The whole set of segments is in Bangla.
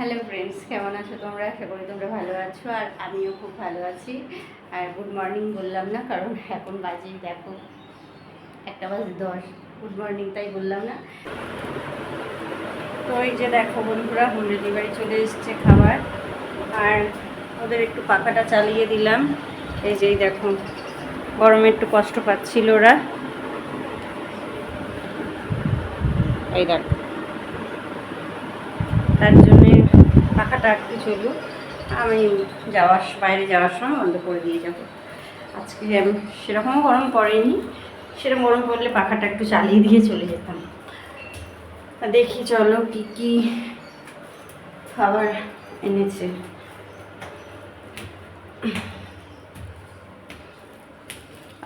হ্যালো ফ্রেন্ডস কেমন আছো তোমরা? আশা করি তোমরা ভালো আছো আর আমিও খুব ভালো আছি। আর গুড মর্নিং বললাম না, কারণ এখন বাজে, দেখো, একটা বাজে দশ। গুড মর্নিং তাই বললাম না। তো এই যে দেখো বন্ধুরা হোম ডেলিভারি চলে এসছে খাবার। আর ওদের একটু পাখাটা চালিয়ে দিলাম। এই যেই দেখো, গরমে একটু কষ্ট পাচ্ছিল ওরা। এই দেখো তার জন্যে পাখাটা একটু চলুক, আমি যাওয়ার বাইরে যাওয়ার সময় বন্ধ করে দিয়ে যাব। আজকে আমি সেরকম গরম পড়েনি, সেরকম গরম পড়লে পাখাটা একটু চালিয়ে দিয়ে চলে যেতাম। দেখি চলো কি কি খাবার এনেছে।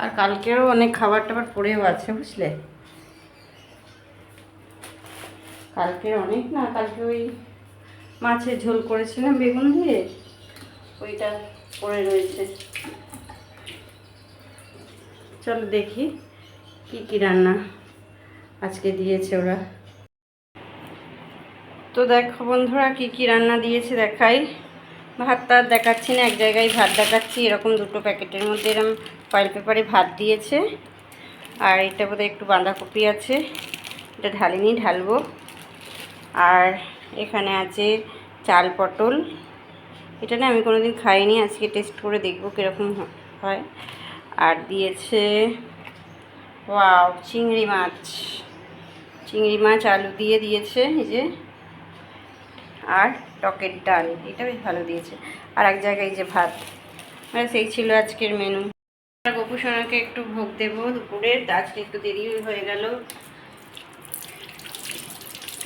আর কালকেরও অনেক খাবার টাবার পড়েও আছে, বুঝলে? কালকে অনেক না, কালকে ওই মাছের ঝোল করেছিলাম বেগুন দিয়ে, ওইটা পড়ে রয়েছে। চলো দেখি কি কি রান্না আজকে দিয়েছে ওরা। তো দেখো বন্ধুরা, কি কি রান্না দিয়েছে দেখাই। ভাত টাত দেখাচ্ছি না, এক জায়গায় ভাত দেখাচ্ছি, এরকম দুটো প্যাকেটের মধ্যে এরকম ফয়েল পেপারে ভাত দিয়েছে। আর এটা বোধহয় একটু বাঁধাকপি আছে, এটা ঢালিনি, ঢালবো। আর এখানে আছে চাল পটল। এটা না আমি কোনো দিন খাইনি, আজকে টেস্ট করে দেখব কীরকম হয়। আর দিয়েছে, ওয়াও, চিংড়ি মাছ। চিংড়ি মাছ, আলু দিয়ে দিয়েছে, এই যে। আর টকের ডাল, এটা বেশ ভালো দিয়েছে। আর এক জায়গায় এই যে ভাত। মানে সেই ছিল আজকের মেনু গোপু সোনাকে একটু ভোগ দেবো দুপুরের আজকে একটু দেরি হয়ে গেল।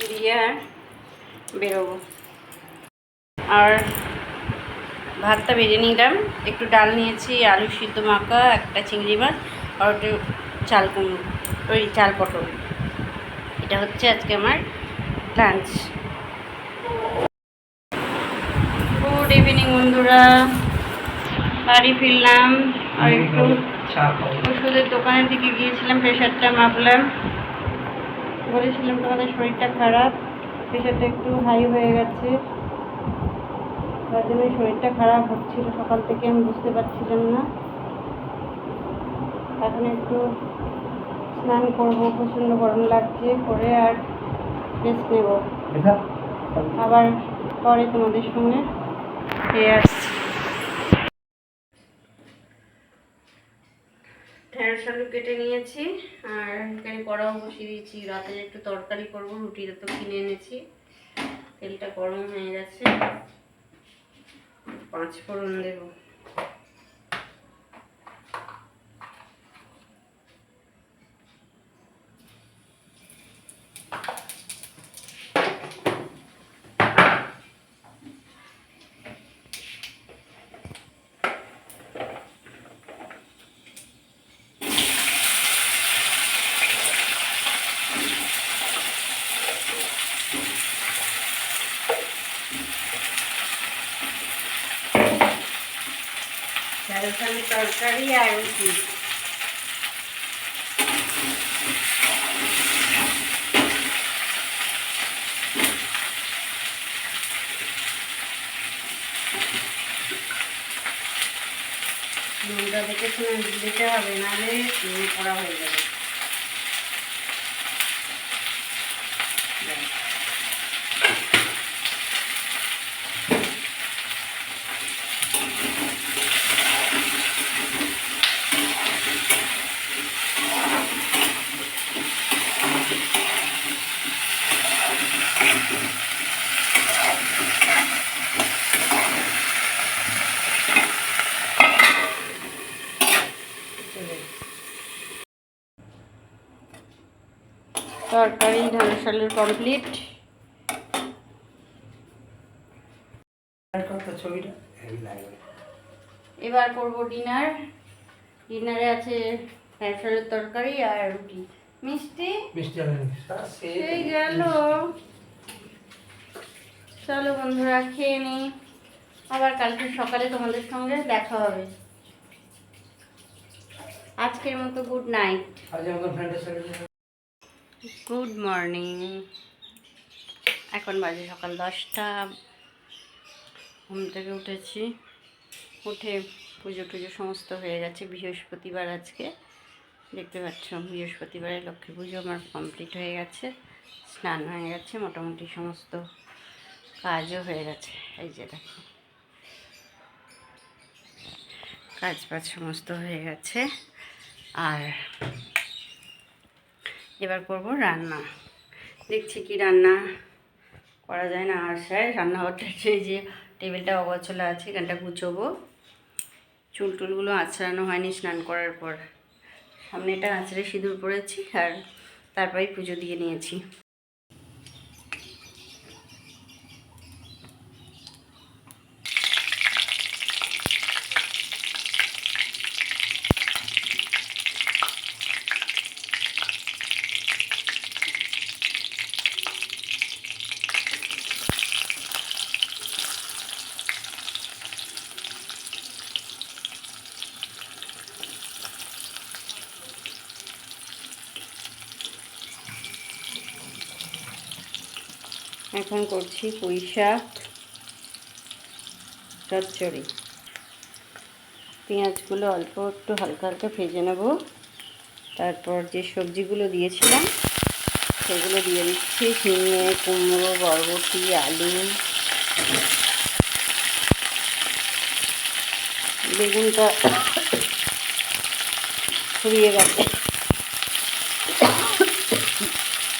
দিয়ে বেরোবো। আর ভাতটা ভেজে নিলাম। একটু ডাল নিয়েছি আলু সিদ্ধ মাখা একটা চিংড়ি মাছ আর একটু চাল কুমড়ো ওই চাল পটল। এটা হচ্ছে আজকে আমার লাঞ্চ গুড ইভিনিং বন্ধুরা। বাড়ি ফিরলাম। আর একটু ওষুধের দোকানের দিকে গিয়েছিলাম প্রেশারটা মাপলাম। বলেছিলাম তোমাদের শরীরটা খারাপ। প্রেশারটা একটু হাই হয়ে গেছে। তার জন্য শরীরটা খারাপ হচ্ছিল সকাল থেকে আমি বুঝতে পারছিলাম না। এখন একটু স্নান করব প্রচণ্ড গরম লাগছে করে আর রেস্ট নেব। আবার পরে তোমাদের সঙ্গে। ফিরে আসছি ঢেঁড়স আলু কেটে নিয়েছি, আর এখানে কড়াও বসিয়ে দিয়েছি। রাতে একটু তরকারি করব, রুটিটা তো কিনে এনেছি। তেলটা গরম হয়ে গেছে। পাঁচ ফোড়ন দেব। আলু তরকারি আর রুটি। নুনটা দেখে শুনে দিতে হবে নাহলে নুন করা হয়ে যাবে। তরকারি ঢেঁড়স আলুর কমপ্লিট এবার করব ডিনার ডিনারে আছে ঢেঁড়স আলুর তরকারি আর রুটি। মিষ্টি? মিষ্টি সেই গেল। চলো বন্ধুরা খেয়ে নিই। আবার কালকে সকালে তোমাদের সঙ্গে দেখা হবে। আজকের মতো গুড নাইট গুড মর্নিং এখন বাজে সকাল দশটা। ঘুম থেকে উঠেছি। উঠে পুজো টুজো সমস্ত হয়ে গেছে বৃহস্পতিবার আজকে। দেখতে পাচ্ছ বৃহস্পতিবারে লক্ষ্মী পুজো আমার কমপ্লিট হয়ে গেছে। স্নান হয়ে গেছে মোটামুটি সমস্ত কাজও হয়ে গেছে, এই যে দেখো। কাজ বাজ সমস্ত হয়ে গেছে। আর এবার করব রান্না। দেখছি কি রান্না করা যায় না আর রান্নাঘরটা এই যে টেবিলটা অগোছলা আছে, এখানটা গুছোবো। চুল টুলগুলো আঁচড়ানো হয়নি স্নান করার পর। সামনে এটা আঁচড়ে সিঁদুর পরেছি আর তারপরেই পুজো দিয়ে নিয়েছি। এখন করছি পুঁই শাক, চচ্চড়ি। পেঁয়াজগুলো অল্প একটু হালকা হালকা ভেজে নেব। তারপর যে সবজিগুলো দিয়েছিলাম, সেগুলো দিয়ে দিচ্ছি। ঝিঙে, কুমড়ো, বরবটি, আলু, বেগুনটা ফুরিয়ে গেছে।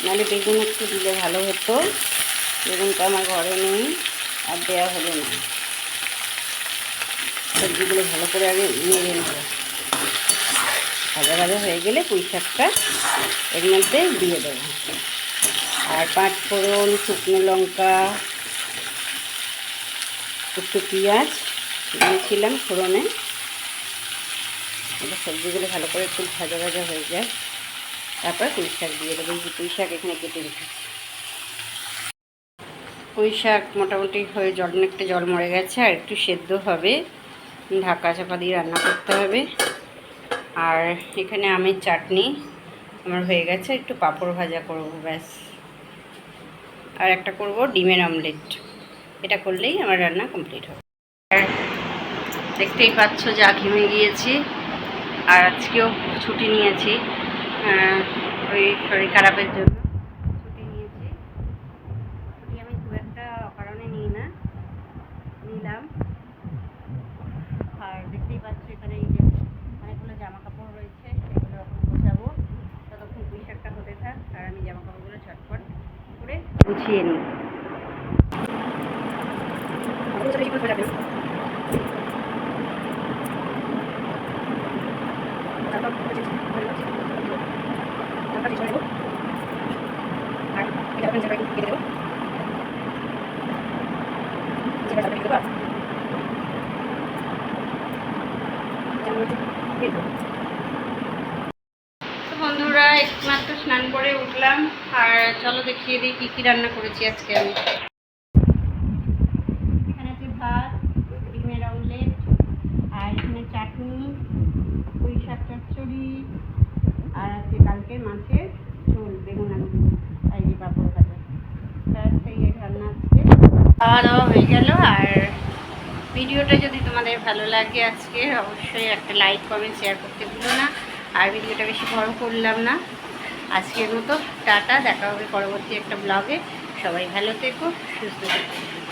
নাহলে বেগুন একটু দিলে ভালো হতো। বেগুনটা আমার ঘরে নেই আর দেওয়া হলো না। সবজিগুলো ভালো করে আগে নেড়ে নেব। ভাজা ভাজা হয়ে গেলে পুঁই শাকটা এর মধ্যে দিয়ে দেবো। আর পাঁচ ফোড়ন, শুকনো লঙ্কা, একটু পেঁয়াজ দিয়েছিলাম ফোড়নে। এবার সবজিগুলো ভালো করে একটু ভাজা ভাজা হয়ে যায়। তারপর পুঁই শাক দিয়ে দেবো। পুঁই শাক এখানে কেটে রেখেছি। পুঁই শাক মোটামুটি হয়ে জল, অনেকটা জল মরে গেছে, আর একটু সেদ্ধ হবে। ঢাকা চাপা দিয়ে রান্না করতে হবে। আর এখানে আমের চাটনি আমার হয়ে গেছে, একটু পাঁপড় ভাজা করব, ব্যাস। আর একটা করব ডিমের অমলেট। এটা করলেই আমার রান্না কমপ্লিট হবে। আর দেখতেই পাচ্ছ যা ঘেমে গিয়েছি, আর আজকেও ছুটি নিয়েছি ওই শরীর খারাপের জন্য ছুটি নিয়েছি ছুটি আমি খুব একটা কারণে নিই না নিলাম আর দেখতেই পাচ্ছ এখানে এই যে অনেকগুলো জামা কাপড় রয়েছে সেগুলো এখন গোছাবো ততক্ষণ পুঁই শাকটা হতে থাক আর আমি জামা কাপড়গুলো ঝটপট করে গুছিয়ে নিই তো বন্ধুরা একমাত্র স্নান করে উঠলাম আর চলো দেখিয়ে দিই কী কী রান্না করেছি আজকে আমি? এখানে আছে ভাত ডিমের আর এখানে চাটনি পুঁই শাক চচ্চড়ি আর আছে কালকে মাছের ঝোল বেগুন আলু দিয়ে। আর এই যে পাঁপড় ভাজা। ব্যাস এই এই রান্না আজকে। খাওয়া দাওয়া হয়ে গেল আর ভিডিওটা যদি তোমাদের ভালো লাগে আজকে অবশ্যই একটা লাইক কমেন্ট শেয়ার করতে ভুলো না। আর ভিডিওটা বেশি বড় করলাম না। আজকের মতো টাটা দেখা হবে পরবর্তী একটা ব্লগে সবাই ভালো থেকো সুস্থ থেকো।